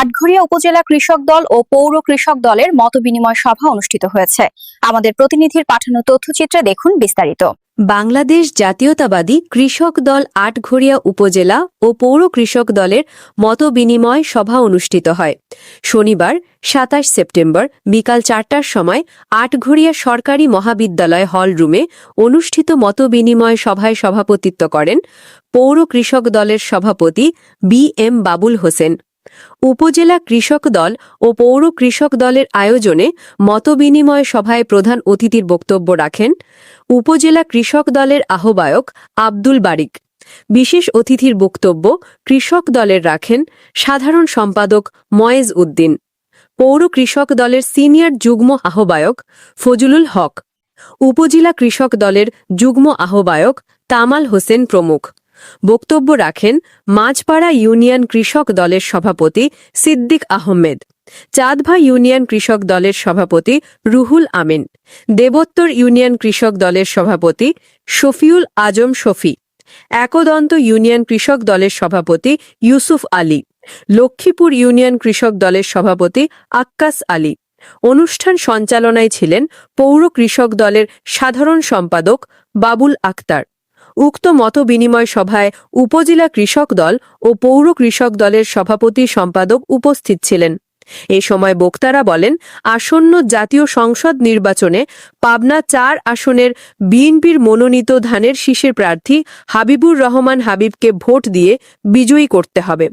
আটঘরিয়া উপজেলা কৃষক দল ও পৌর কৃষক দলের মতবিনিময় সভা অনুষ্ঠিত হয়েছে। আমাদের প্রতিনিধির পাঠানো তথ্যচিত্রে দেখুন বিস্তারিত। বাংলাদেশ জাতীয়তাবাদী কৃষক দল আটঘরিয়া উপজেলা ও পৌর কৃষক দলের মতবিনিময় সভা অনুষ্ঠিত হয়। শনিবার, সাতাশ সেপ্টেম্বর বিকাল চারটার সময় আটঘরিয়া সরকারি মহাবিদ্যালয় হল রুমে অনুষ্ঠিত মতবিনিময় সভায় সভাপতিত্ব করেন পৌর কৃষক দলের সভাপতি বি এম বাবুল হোসেন। উপজেলা কৃষক দল ও পৌর কৃষক দলের আয়োজনে মতবিনিময় সভায় প্রধান অতিথির বক্তব্য রাখেন উপজেলা কৃষক দলের আহ্বায়ক আব্দুল বারিক। বিশেষ অতিথির বক্তব্য কৃষক দলের রাখেন সাধারণ সম্পাদক ময়েজ উদ্দিন। পৌর কৃষক দলের সিনিয়র যুগ্ম আহ্বায়ক ফজলুল হক। উপজেলা কৃষক দলের যুগ্ম আহ্বায়ক তামাল হোসেন প্রমুখ। বক্তব্য রাখেন মাঝপাড়া ইউনিয়ন কৃষক দলের সভাপতি সিদ্দিক আহমেদ, চাঁদভা ইউনিয়ন কৃষক দলের সভাপতি রুহুল আমিন, দেবোত্তর ইউনিয়ন কৃষক দলের সভাপতি শফিউল আজম শফি, একদন্ত ইউনিয়ন কৃষক দলের সভাপতি ইউসুফ আলী, লক্ষ্মীপুর ইউনিয়ন কৃষক দলের সভাপতি আক্কাস আলী। অনুষ্ঠান সঞ্চালনায় ছিলেন পৌর কৃষক দলের সাধারণ সম্পাদক বাবুল আক্তার। উক্ত মতবিনিময় সভায় উপজেলা কৃষক দল ও পৌর কৃষক দলের সভাপতি সম্পাদক উপস্থিত ছিলেন। এ সময় বক্তারা বলেন, আসন্ন জাতীয় সংসদ নির্বাচনে পাবনা চার আসনের বিএনপির মনোনীত ধানের শীষের প্রার্থী হাবিবুর রহমান হাবিবকে ভোট দিয়ে বিজয়ী করতে হবে।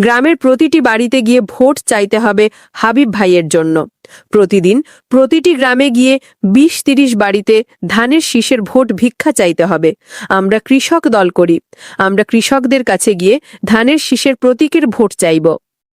গ্রামের প্রতিটি বাড়িতে গিয়ে ভোট চাইতে হবে হাবিব ভাইয়ের জন্য। প্রতিদিন প্রতিটি গ্রামে গিয়ে বিশ তিরিশ বাড়িতে ধানের শীষের ভোট ভিক্ষা চাইতে হবে। আমরা কৃষক দল করি। আমরা কৃষকদের কাছে গিয়ে ধানের শীষের প্রতীকের ভোট চাইব।